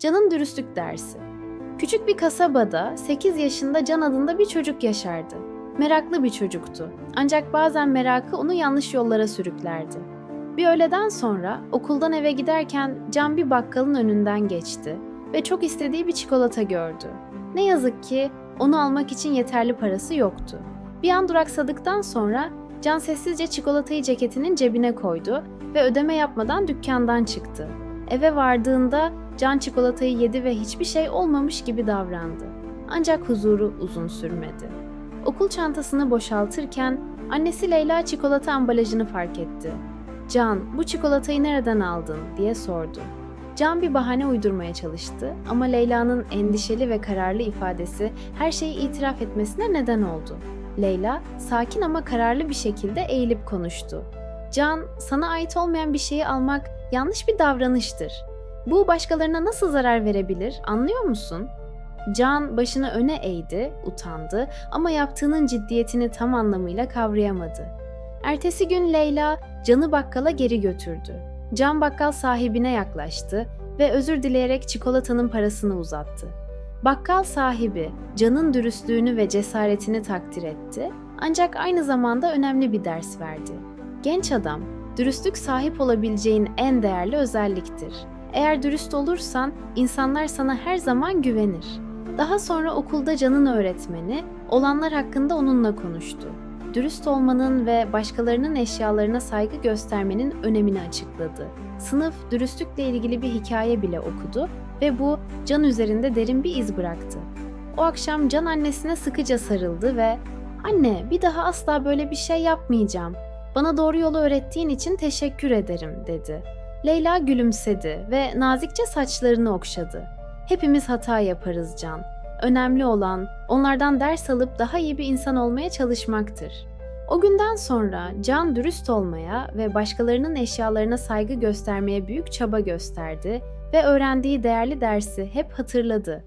Can'ın dürüstlük dersi. Küçük bir kasabada 8 yaşında Can adında bir çocuk yaşardı. Meraklı bir çocuktu. Ancak bazen merakı onu yanlış yollara sürüklerdi. Bir öğleden sonra okuldan eve giderken Can bir bakkalın önünden geçti ve çok istediği bir çikolata gördü. Ne yazık ki onu almak için yeterli parası yoktu. Bir an duraksadıktan sonra Can sessizce çikolatayı ceketinin cebine koydu ve ödeme yapmadan dükkandan çıktı. Eve vardığında Can çikolatayı yedi ve hiçbir şey olmamış gibi davrandı. Ancak huzuru uzun sürmedi. Okul çantasını boşaltırken annesi Leyla çikolata ambalajını fark etti. Can, bu çikolatayı nereden aldın diye sordu. Can bir bahane uydurmaya çalıştı ama Leyla'nın endişeli ve kararlı ifadesi her şeyi itiraf etmesine neden oldu. Leyla sakin ama kararlı bir şekilde eğilip konuştu. Can, sana ait olmayan bir şeyi almak yanlış bir davranıştır. Bu başkalarına nasıl zarar verebilir, anlıyor musun? Can başını öne eğdi, utandı ama yaptığının ciddiyetini tam anlamıyla kavrayamadı. Ertesi gün Leyla Can'ı bakkala geri götürdü. Can bakkal sahibine yaklaştı ve özür dileyerek çikolatanın parasını uzattı. Bakkal sahibi Can'ın dürüstlüğünü ve cesaretini takdir etti ancak aynı zamanda önemli bir ders verdi. Genç adam, dürüstlük sahip olabileceğin en değerli özelliktir. Eğer dürüst olursan insanlar sana her zaman güvenir. Daha sonra okulda Can'ın öğretmeni olanlar hakkında onunla konuştu. Dürüst olmanın ve başkalarının eşyalarına saygı göstermenin önemini açıkladı. Sınıf dürüstlükle ilgili bir hikaye bile okudu ve bu Can üzerinde derin bir iz bıraktı. O akşam Can annesine sıkıca sarıldı ve "Anne, bir daha asla böyle bir şey yapmayacağım. Bana doğru yolu öğrettiğin için teşekkür ederim." dedi. Leyla gülümsedi ve nazikçe saçlarını okşadı. Hepimiz hata yaparız Can. Önemli olan onlardan ders alıp daha iyi bir insan olmaya çalışmaktır. O günden sonra Can dürüst olmaya ve başkalarının eşyalarına saygı göstermeye büyük çaba gösterdi ve öğrendiği değerli dersi hep hatırladı.